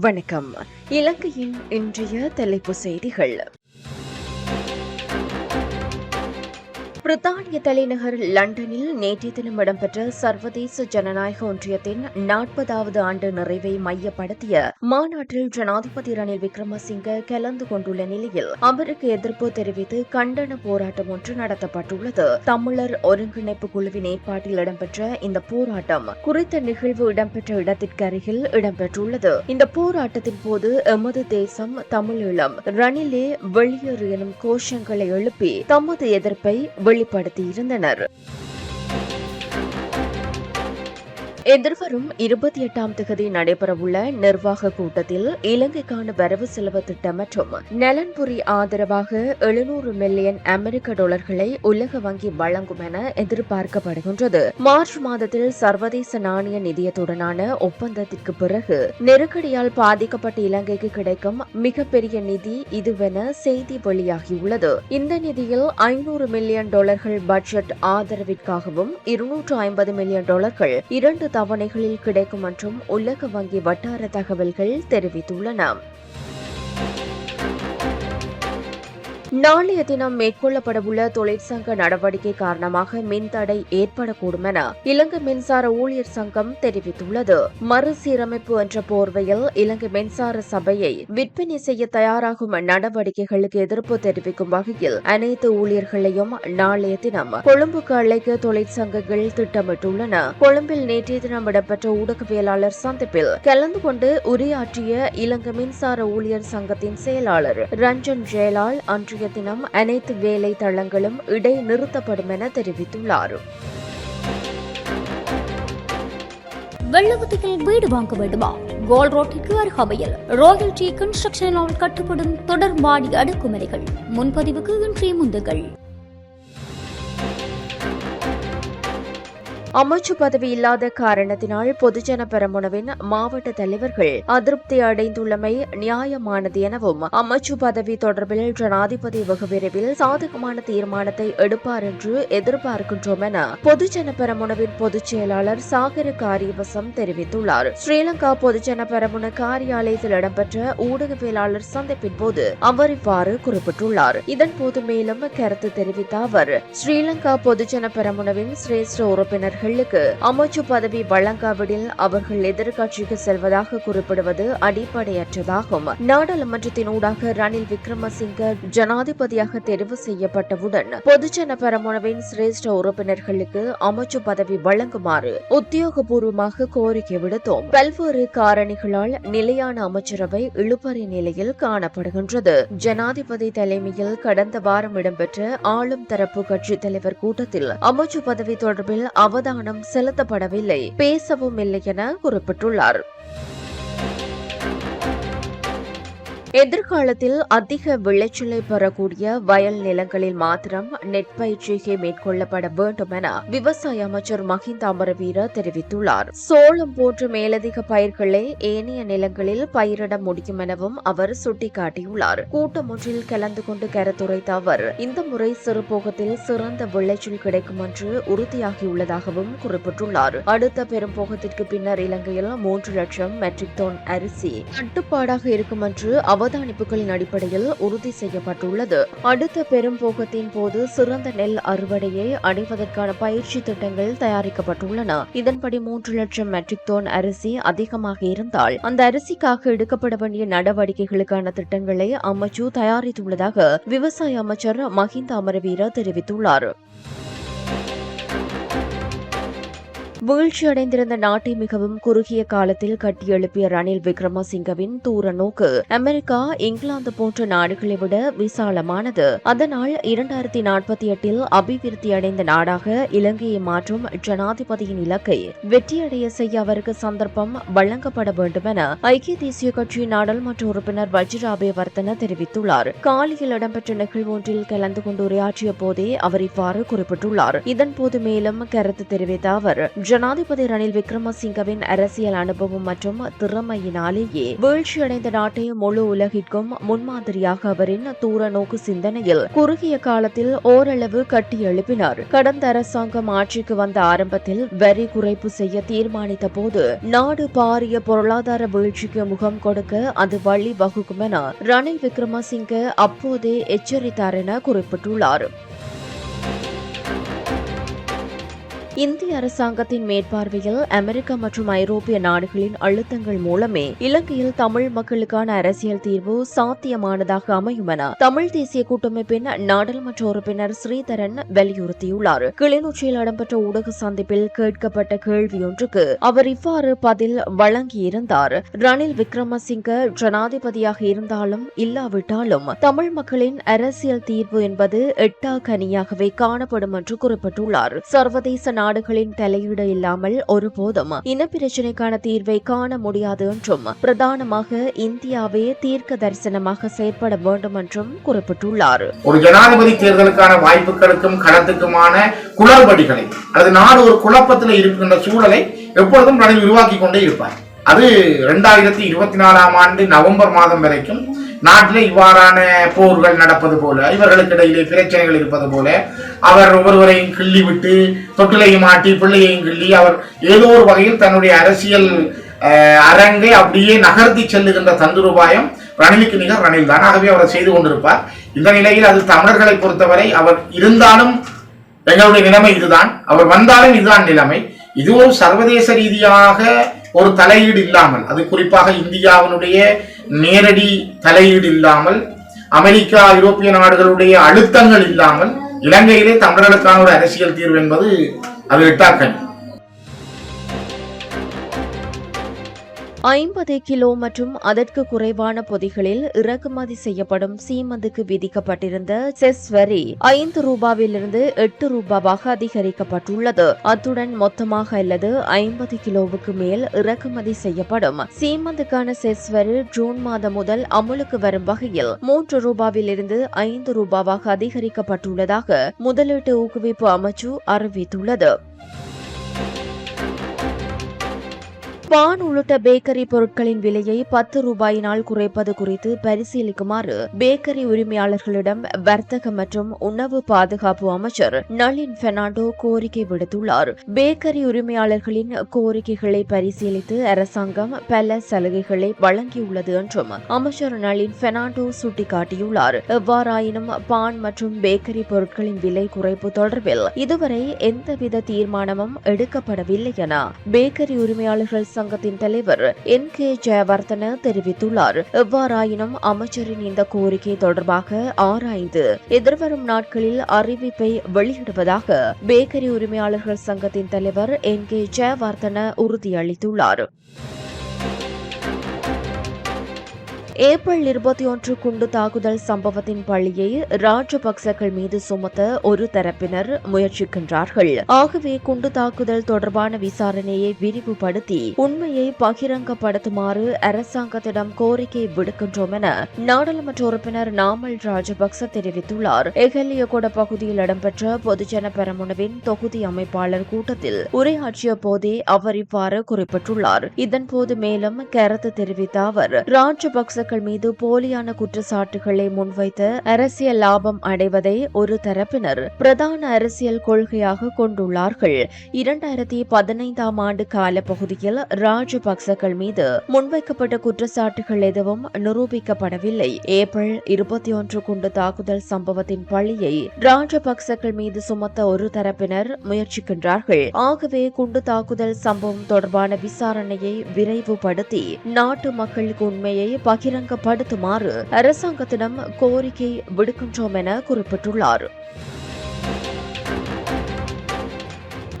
வணக்கம். இலங்கையின் இன்றைய தலைப்பு செய்திகள். பிரித்தானிய தலைநகர் லண்டனில் நேற்றைய தினம் இடம்பெற்ற சர்வதேச ஜனநாயக ஒன்றியத்தின் நாற்பதாவது ஆண்டு நிறைவை மையப்படுத்திய மாநாட்டில் ஜனாதிபதி ரணில் விக்ரமசிங்க கலந்து கொண்டுள்ள நிலையில் அவருக்கு எதிர்ப்பு தெரிவித்து கண்டன போராட்டம் ஒன்று நடத்தப்பட்டுள்ளது. தமிழர் ஒருங்கிணைப்பு குழுவின் ஏற்பாட்டில் இடம்பெற்ற இந்த போராட்டம் குறித்த நிகழ்வு இடம்பெற்ற இடத்திற்கு அருகில் இடம்பெற்றுள்ளது. இந்த போராட்டத்தின் போது எமது தேசம் தமிழீழம் ரணிலே வெளியேறு எனும் கோஷங்களை எழுப்பி தமது எதிர்ப்பை வெளிப்படுத்தியிருந்தனர். எதிர்வரும் இருபத்தி எட்டாம் தேதி நடைபெறவுள்ள நிர்வாக கூட்டத்தில் இலங்கைக்கான வரவு செலவு திட்டம் மற்றும் நலன்புரி ஆதரவாக எழுநூறு மில்லியன் அமெரிக்க டாலர்களை உலக வங்கி வழங்கும் என எதிர்பார்க்கப்படுகின்றது. மார்ச் மாதத்தில் சர்வதேச நாணய நிதியத்துடனான ஒப்பந்தத்திற்கு பிறகு நெருக்கடியால் பாதிக்கப்பட்ட இலங்கைக்கு கிடைக்கும் மிகப்பெரிய நிதி இதுவென செய்தி வெளியாகியுள்ளது. இந்த நிதியில் ஐநூறு மில்லியன் டாலர்கள் பட்ஜெட் ஆதரவிற்காகவும் இருநூற்று ஐம்பது மில்லியன் டாலர்கள் இரண்டு தவணைகளில் கிடைக்கும் என்றும் உலக வங்கி வட்டார தகவல்கள் தெரிவித்துள்ளன. நாளைய தினம் மேற்கொள்ளப்படவுள்ள தொழிற்சங்க நடவடிக்கை காரணமாக மின்தடை ஏற்படக்கூடும் என இலங்கை மின்சார ஊழியர் சங்கம் தெரிவித்துள்ளது. மறுசீரமைப்பு என்ற போர்வையில் இலங்கை மின்சார சபையை விற்பனை செய்ய தயாராகும் நடவடிக்கைகளுக்கு எதிர்ப்பு தெரிவிக்கும் வகையில் அனைத்து ஊழியர்களையும் நாளைய தினம் கொழும்புக்கு அழைக்க தொழிற்சங்கங்கள் திட்டமிட்டுள்ளன. கொழும்பில் நேற்றைய தினம் இடம்பெற்ற ஊடகவியலாளர் சந்திப்பில் கலந்து கொண்டு உரையாற்றிய இலங்கை மின்சார ஊழியர் சங்கத்தின் செயலாளர் ரஞ்சன் ஜெயலால் அன்று அன்றைய தினம் அனைத்து வேலை தளங்களும் இடைநிறுத்தப்படும் என தெரிவித்துள்ளார். வெள்ளவத்தியில் வீடு வாங்க வேண்டுமா? கோல் ரோட்டிற்கு அருகாமையில் ராயல் டி கன்ஸ்ட்ரக்ஷனால் கட்டுப்படும் தொடர் மாடி அடுக்குமுறைகள் முன்பதிவுக்கு இன்றைய முந்துகள். அமைச்சு பதவி இல்லாத காரணத்தினால் பொதுஜன பெரமுனவின் மாவட்ட தலைவர்கள் அதிருப்தி அடைந்துள்ளமை நியாயமானது எனவும் அமைச்சு பதவி தொடர்பில் ஜனாதிபதி வெகு விரைவில் சாதகமான தீர்மானத்தை எடுப்பார் என்று எதிர்பார்க்கின்றோம் என பொதுஜன பெரமுனவின் பொதுச் செயலாளர் சாகர காரியவசம் தெரிவித்துள்ளார். ஸ்ரீலங்கா பொதுஜன பெரமுன காரியாலயத்தில் இடம்பெற்ற ஊடகவியலாளர் சந்திப்பின் போது அவர் இவ்வாறு குறிப்பிட்டுள்ளார். இதன்போது மேலும் கருத்து தெரிவித்த அவர் ஸ்ரீலங்கா பொதுஜன பெரமுனவின் சிரேஷ்ட உறுப்பினர்கள் அவர்களுக்கு அமைச்சு பதவி வழங்காவிடில் அவர்கள் எதிர்க்கட்சிக்கு செல்வதாக குறிப்பிடுவது அடிப்படையற்றதாகும். நாடாளுமன்றத்தின் ஊடாக ரணில் விக்ரமசிங்க ஜனாதிபதியாக தெரிவு செய்யப்பட்டவுடன் பொதுஜன பெரமுனவின் சிரேஷ்ட உறுப்பினர்களுக்கு அமைச்சு பதவி வழங்குமாறு உத்தியோகபூர்வமாக கோரிக்கை விடுத்தோம். பல்வேறு காரணிகளால் நிலையான அமைச்சரவை இழுபறி நிலையில் காணப்படுகின்றது. ஜனாதிபதி தலைமையில் கடந்த வாரம் இடம்பெற்ற ஆளும் தரப்பு கட்சி தலைவர் கூட்டத்தில் அமைச்சு பதவி தொடர்பில் அவதானம் அவதானம் செலுத்தப்படவில்லை. பேசவும் இல்லை என குறிப்பிட்டுள்ளார். எதிர்காலத்தில் அதிக விளைச்சலை பெறக்கூடிய வயல் நிலங்களில் மாத்திரம் நெற்பயிற்சிகை மேற்கொள்ளப்பட வேண்டும் என விவசாய அமைச்சர் மஹிந்த அமரவீர தெரிவித்துள்ளார். சோளம் போன்ற மேலதிக பயிர்களை ஏனைய நிலங்களில் பயிரிட முடியும் எனவும் அவர் சுட்டிக்காட்டியுள்ளார். கூட்டம் ஒன்றில் கலந்து கொண்டு கருத்துரைத்த அவர் இந்த முறை சிறுபோகத்தில் சிறந்த விளைச்சல் கிடைக்கும் என்று உறுதியாகியுள்ளதாகவும் குறிப்பிட்டுள்ளார். அடுத்த பெரும்போகத்திற்கு பின்னர் இலங்கையில் மூன்று லட்சம் மெட்ரிக் டன் அரிசி தட்டுப்பாடாக இருக்கும் என்று அவதானிப்புகளின் அடிப்படையில் உறுதி செய்யப்பட்டுள்ளது. அடுத்த பெரும் போகத்தின் போது சிறந்த நெல் அறுவடையை அடைவதற்கான பயிற்சி திட்டங்கள் தயாரிக்கப்பட்டுள்ளன. இதன்படி மூன்று லட்சம் மெட்ரிக் டோன் அரிசி அதிகமாக இருந்தால் அந்த அரிசிக்காக எடுக்கப்பட வேண்டிய நடவடிக்கைகளுக்கான திட்டங்களை அமைச்சு தயாரித்துள்ளதாக விவசாய அமைச்சர் மஹிந்த அமரவீர தெரிவித்துள்ளார். வீழ்ச்சியடைந்திருந்த நாட்டை மிகவும் குறுகிய காலத்தில் கட்டியெழுப்பிய ரணில் விக்ரமசிங்கவின் தூர நோக்கு அமெரிக்கா இங்கிலாந்து போன்ற நாடுகளை விட விசாலமானது. அதனால் இரண்டாயிரத்தி நாற்பத்தி எட்டில் அபிவிருத்தி அடைந்த நாடாக இலங்கையை மாற்றும் ஜனாதிபதியின் இலக்கை வெற்றியடைய செய்ய அவருக்கு சந்தர்ப்பம் வழங்கப்பட வேண்டும் என ஐக்கிய தேசிய கட்சியின் நாடாளுமன்ற உறுப்பினர் வஜ்ராபே வர்த்தன தெரிவித்துள்ளார். காலியில் இடம்பெற்ற நிகழ்வு ஒன்றில் கலந்து கொண்டு உரையாற்றிய போதே அவர் இவ்வாறு குறிப்பிட்டுள்ளார். இதன்போது மேலும் கருத்து தெரிவித்த அவர் ஜனாதிபதி ரணில் விக்ரமசிங்கவின் அரசியல் அனுபவம் மற்றும் திறமையினாலேயே வீழ்ச்சியடைந்த நாட்டை முழு உலகிற்கும் முன்மாதிரியாக அவரின் தூர நோக்கு சிந்தனையில் குறுகிய காலத்தில் ஓரளவு கட்டி எழுப்பினார். கடந்த அரசாங்கம் ஆட்சிக்கு வந்த ஆரம்பத்தில் வரி குறைப்பு செய்ய தீர்மானித்த போது நாடு பாரிய பொருளாதார வீழ்ச்சிக்கு முகம் கொடுக்க அது வழி வகுக்கும் என ரணில் விக்ரமசிங்க அப்போதே எச்சரித்தார் என குறிப்பிட்டுள்ளார். இந்திய அரசாங்கத்தின் மேற்பார்வையில் அமெரிக்கா மற்றும் ஐரோப்பிய நாடுகளின் அழுத்தங்கள் மூலமே இலங்கையில் தமிழ் மக்களுக்கான அரசியல் தீர்வு சாத்தியமானதாக அமையும் என தமிழ் தேசிய கூட்டமைப்பின் நாடாளுமன்ற உறுப்பினர் ஸ்ரீதரன் வலியுறுத்தியுள்ளார். கிளிநொச்சியில் இடம்பெற்ற ஊடக சந்திப்பில் கேட்கப்பட்ட கேள்வியொன்றுக்கு அவர் இவ்வாறு பதில் வழங்கியிருந்தார். ரணில் விக்ரமசிங்க ஜனாதிபதியாக இருந்தாலும் இல்லாவிட்டாலும் தமிழ் மக்களின் அரசியல் தீர்வு என்பது எட்டா கனியாகவே காணப்படும் என்று குறிப்பிட்டுள்ளார். சர்வதேச நாடுகளின் தலையீடு இல்லாமல் ஒருபோதும் இனப்பிரச்சினைக்கான தீர்வை காண முடியாது என்றும் பிரதானமாக இந்தியாவே தீர்க்க தரிசனமாக செயற்பட வேண்டும் என்றும் குறிப்பிட்டுள்ளார். ஒரு ஜனாதிபதி தேர்தலுக்கான வாய்ப்புகளுக்கும் கடத்துக்குமான குளறுபடிகளை அல்லது நாடு ஒரு குழப்பத்தில் இருக்கின்ற சூழலை எப்பொழுதும் ரணில் உருவாக்கி கொண்டே இருப்பார். அது இரண்டாயிரத்தி இருபத்தி நாலாம் ஆண்டு நவம்பர் மாதம் வரைக்கும் நாட்டில் இவ்வாறான போர்கள் நடப்பது போல இவர்களுக்கு இடையிலே பிரச்சனைகள் இருப்பது போல அவர் ஒவ்வொருவரையும் கிள்ளி விட்டு தொட்டிலையும் மாட்டி பிள்ளையையும் கிள்ளி அவர் ஏதோ ஒரு வகையில் தன்னுடைய அரசியல் அரங்கை அப்படியே நகர்த்தி செல்லுகின்ற தந்துருபாயம் ரணிலுக்கு நிகர் ரணில் தான். ஆகவே அவர் செய்து கொண்டிருப்பார். இந்த நிலையில் அது தமிழர்களை பொறுத்தவரை அவர் இருந்தாலும் எங்களுடைய நிலைமை இதுதான். அவர் வந்தாலும் இதுதான் நிலைமை. இது ஒரு சர்வதேச ரீதியாக ஒரு தலையீடு இல்லாமல் அது குறிப்பாக இந்தியாவினுடைய நேரடி தலையீடு இல்லாமல் அமெரிக்கா ஐரோப்பிய நாடுகளுடைய அழுத்தங்கள் இல்லாமல் இலங்கையிலே தமிழர்களுக்கான ஒரு அரசியல் தீர்வு என்பது அது எட்டாக்கணி. ஐம்பது கிலோ மற்றும் அதற்கு குறைவான பொதிகளில் இறக்குமதி செய்யப்படும் சீமந்துக்கு விதிக்கப்பட்டிருந்த செஸ் வரி ஐந்து ரூபாவிலிருந்து எட்டு ரூபாவாக அதிகரிக்கப்பட்டுள்ளது. அத்துடன் மொத்தமாக அல்லது ஐம்பது கிலோவுக்கு மேல் இறக்குமதி செய்யப்படும். சீமந்துக்கான செஸ் வரி ஜூன் மாதம் முதல் அமுலுக்கு வரும் வகையில் மூன்று ரூபாவிலிருந்து ஐந்து ரூபாவாக அதிகரிக்கப்பட்டுள்ளதாக முதலீட்டு ஊக்குவிப்பு அமைச்சு அறிவித்துள்ளது. பான் உள்ளிட்ட பேக்கரி பொருட்களின் விலையை பத்து ரூபாயினால் குறைப்பது குறித்து பரிசீலிக்குமாறு பேக்கரி உரிமையாளர்களிடம் வர்த்தக மற்றும் உணவு பாதுகாப்பு அமைச்சர் நளின் பெர்னாண்டோ கோரிக்கை விடுத்துள்ளார். பேக்கரி உரிமையாளர்களின் கோரிக்கைகளை பரிசீலித்து அரசாங்கம் பல சலுகைகளை வழங்கியுள்ளது என்றும் அமைச்சர் நளின் பெர்னாண்டோ சுட்டிக்காட்டியுள்ளார். எவ்வாறாயினும் பான் மற்றும் பேக்கரி பொருட்களின் விலை குறைப்பு தொடர்பில் இதுவரை எந்தவித தீர்மானமும் எடுக்கப்படவில்லை என பேக்கரி உரிமையாளர்கள் சங்கத்தின் தலைவர் என். கே. ஜெயவர்தன தெரிவித்துள்ளார். எவ்வாறாயினும் அமைச்சரின் இந்த கோரிக்கை தொடர்பாக ஆராய்ந்து எதிர்வரும் நாட்களில் அறிவிப்பை வெளியிடுவதாக பேக்கரி உரிமையாளர்கள் சங்கத்தின் தலைவர் என். கே. ஜெயவர்தன உறுதியளித்துள்ளார். ஏப்ரல் இருபத்தி ஒன்று குண்டு தாக்குதல் சம்பவத்தின் பழியை ராஜபக்சர்கள் மீது சுமத்த ஒரு தரப்பினர் முயற்சிக்கின்றார்கள். ஆகவே குண்டு தாக்குதல் தொடர்பான விசாரணையை விரிவுபடுத்தி உண்மையை பகிரங்கப்படுத்துமாறு அரசாங்கத்திடம் கோரிக்கை விடுக்கின்றோம் என நாடாளுமன்ற உறுப்பினர் நாமல் ராஜபக்ச தெரிவித்துள்ளார். எகலியகொட பகுதியில் இடம்பெற்ற பொதுஜன பெரமுனவின் தொகுதி அமைப்பாளர் கூட்டத்தில் உரையாற்றிய போதே அவர் இவ்வாறு குறிப்பிட்டுள்ளார். இதன்போது மேலும் கருத்து தெரிவித்த அவர் ராஜபக்ச மக்கள் மீது போலியான குற்றச்சாட்டுகளை முன்வைத்து அரசியல் லாபம் அடைவதை ஒரு தரப்பினர் பிரதான அரசியல் கொள்கையாக கொண்டுள்ளார்கள். இரண்டாயிரத்தி பதினைந்தாம் ஆண்டு காலப்பகுதியில் ராஜபக்சக்கள் மீது முன்வைக்கப்பட்ட குற்றச்சாட்டுகள் எதுவும் நிரூபிக்கப்படவில்லை. ஏப்ரல் இருபத்தி ஒன்று குண்டு தாக்குதல் சம்பவத்தின் பழியை ராஜபக்சக்கள் மீது சுமத்த ஒரு தரப்பினர் முயற்சிக்கின்றார்கள். ஆகவே குண்டு தாக்குதல் சம்பவம் தொடர்பான விசாரணையை விரைவுபடுத்தி நாட்டு மக்களுக்கு உண்மையை பகிர பகிரங்கப்படுத்துமாறு அரசாங்கத்திடம் கோரிக்கை விடுக்கின்றோம் என குறிப்பிட்டுள்ளார்.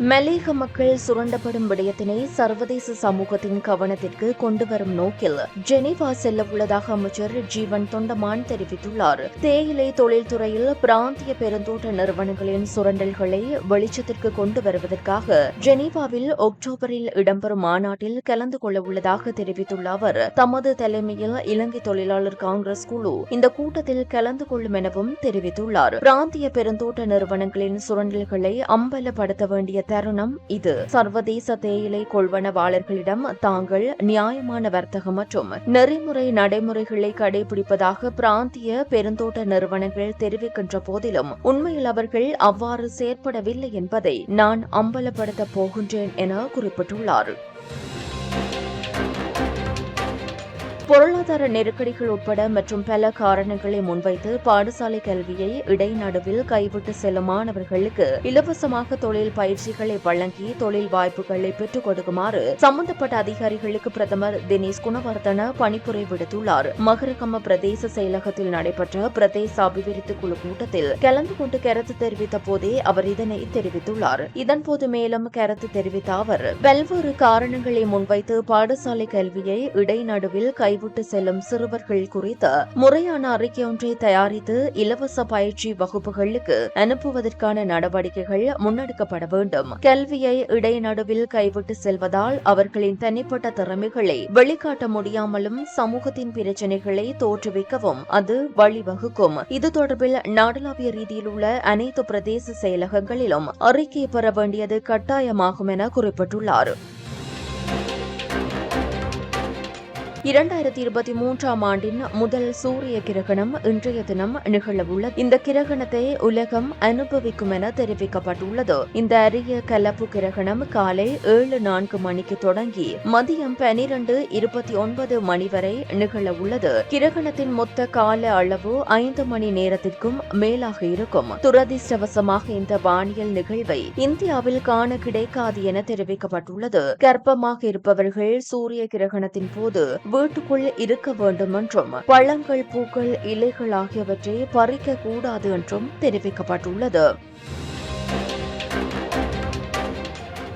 மலேக மக்கள் சுரண்டப்படும் விடயத்தினை சர்வதேச சமூகத்தின் கவனத்திற்கு கொண்டுவரும் நோக்கில் ஜெனீவா செல்ல உள்ளதாக அமைச்சர் ஜீவன் தொண்டமான் தெரிவித்துள்ளார். தேயிலை தொழில்துறையில் பிராந்திய பெருந்தோட்ட நிறுவனங்களின் சுரண்டல்களை வெளிச்சத்திற்கு கொண்டு வருவதற்காக ஜெனீவாவில் அக்டோபரில் இடம்பெறும் மாநாட்டில் கலந்து கொள்ள உள்ளதாக தெரிவித்துள்ள அவர் தமது தலைமையில் இலங்கை தொழிலாளர் காங்கிரஸ் குழு இந்த கூட்டத்தில் கலந்து கொள்ளும் எனவும் தெரிவித்துள்ளார். பிராந்திய பெருந்தோட்ட நிறுவனங்களின் சுரண்டல்களை அம்பலப்படுத்த வேண்டிய தருணம் இது. சர்வதேச தேயிலை கொள்வனவாளர்களிடம் தாங்கள் நியாயமான வர்த்தகம் மற்றும் நெறிமுறை நடைமுறைகளை கடைபிடிப்பதாக பிராந்திய பெருந்தோட்ட நிறுவனங்கள் தெரிவிக்கின்ற போதிலும் உண்மையில் அவர்கள் அவ்வாறு செயற்படவில்லை என்பதை நான் அம்பலப்படுத்தப் போகின்றேன் என குறிப்பிட்டுள்ளார். பொருளாதார நெருக்கடிகள் உட்பட மற்றும் பல காரணங்களை முன்வைத்து பாடசாலை கல்வியை இடைநடுவில் கைவிட்டு செல்லும் மாணவர்களுக்கு இலவசமாக தொழில் பயிற்சிகளை வழங்கி தொழில் வாய்ப்புகளை பெற்றுக் கொடுக்குமாறு சம்பந்தப்பட்ட அதிகாரிகளுக்கு பிரதமர் தினேஷ் குணவர்தன பணிப்புரை விடுத்துள்ளார். மகரகம பிரதேச செயலகத்தில் நடைபெற்ற பிரதேச அபிவிருத்தி குழு கூட்டத்தில் கலந்து கொண்டு கருத்து தெரிவித்த போதே அவர் இதனை தெரிவித்துள்ளார். இதன்போது மேலும் கருத்து தெரிவித்த அவர் பல்வேறு காரணங்களை முன்வைத்து பாடசாலை கல்வியை இடைநடுவில் கை விட்டு செல்லும் சிறுவர்கள் குறித்து முறையான அறிக்கை ஒன்றை தயாரித்து இலவச பயிற்சி வகுப்புகளுக்கு அனுப்புவதற்கான நடவடிக்கைகள் முன்னெடுக்கப்பட வேண்டும். கல்வியை இடைநடுவில் கைவிட்டு செல்வதால் அவர்களின் தனிப்பட்ட திறமைகளை வெளிக்காட்ட முடியாமலும் சமூகத்தின் பிரச்சினைகளை தோற்றுவிக்கவும் அது வழிவகுக்கும். இது தொடர்பில் நாடளாவிய ரீதியில் உள்ள அனைத்து பிரதேச செயலகங்களிலும் அறிக்கை பெற வேண்டியது கட்டாயமாகும் என குறிப்பிட்டுள்ளார். இரண்டாயிரத்தி இருபத்தி மூன்றாம் ஆண்டின் முதல் சூரிய கிரகணம் இன்றைய தினம் நிகழவுள்ளது. இந்த கிரகணத்தை உலகம் அனுபவிக்கும் என தெரிவிக்கப்பட்டுள்ளது. இந்த அரிய கலப்பு கிரகணம் காலை ஏழு நான்கு மணிக்கு தொடங்கி மதியம் பனிரெண்டு இருபத்தி ஒன்பது மணி வரை நிகழவுள்ளது. கிரகணத்தின் மொத்த கால அளவு ஐந்து மணி நேரத்திற்கும் மேலாக இருக்கும். துரதிர்ஷ்டவசமாக இந்த வானியல் நிகழ்வை இந்தியாவில் காண கிடைக்காது என தெரிவிக்கப்பட்டுள்ளது. கர்ப்பமாக இருப்பவர்கள் சூரிய கிரகணத்தின் போது வீட்டுக்குள் இருக்க வேண்டும் என்றும் பழங்கள் பூக்கள் இலைகள் ஆகியவற்றை பறிக்க கூடாது என்றும் தெரிவிக்கப்பட்டுள்ளது.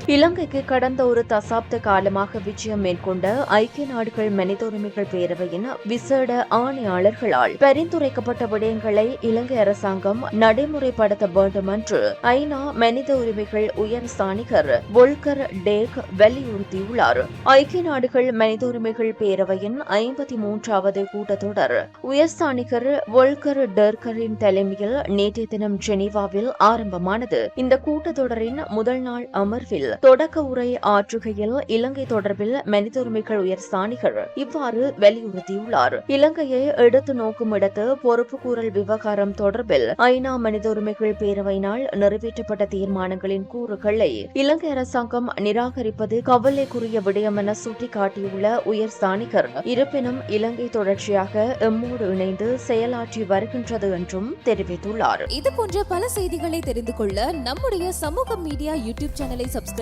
இலங்கைக்கு கடந்த ஒரு தசாப்த காலமாக விஜயம் மேற்கொண்ட ஐக்கிய நாடுகள் மனித உரிமைகள் பேரவையின் விசேட ஆணையாளர்களால் பரிந்துரைக்கப்பட்ட விடயங்களை இலங்கை அரசாங்கம் நடைமுறைப்படுத்த வேண்டும் என்று ஐநா மனித உரிமைகள் உயர் ஸ்தானிகர் வொல்கர் டேக் வலியுறுத்தியுள்ளார். ஐக்கிய நாடுகள் மனித உரிமைகள் பேரவையின் ஐம்பத்தி மூன்றாவது கூட்டத்தொடர் உயர்ஸ்தானிகர் ஒல்கர் டெர்கரின் தலைமையில் நேற்றைய தினம் ஜெனீவாவில் ஆரம்பமானது. இந்த கூட்டத்தொடரின் முதல் நாள் அமர்வில் தொடக்க உரை ஆற்றுகையில் இலங்கை தொடர்பில் மனித உரிமைகள் உயர் ஸ்தானிகள் இவ்வாறு வலியுறுத்தியுள்ளார். இலங்கையை எடுத்து நோக்கும் இடத்து பொறுப்புக்கூறல் விவகாரம் தொடர்பில் ஐநா மனித உரிமைகள் பேரவையினால் நிறைவேற்றப்பட்ட தீர்மானங்களின் கூறுகளை இலங்கை அரசாங்கம் நிராகரிப்பது கவலைக்குரிய விடயம் என சுட்டிக்காட்டியுள்ள உயர் ஸ்தானிகர் இருப்பினும் இலங்கை தொடர்ச்சியாக எம்மோடு இணைந்து செயலாற்றி வருகின்றது என்றும் தெரிவித்துள்ளார். இது போன்ற பல செய்திகளை தெரிந்து கொள்ள நம்முடைய சமூக மீடியா யூடியூப் சேனலை சப்ஸ்கிரைப்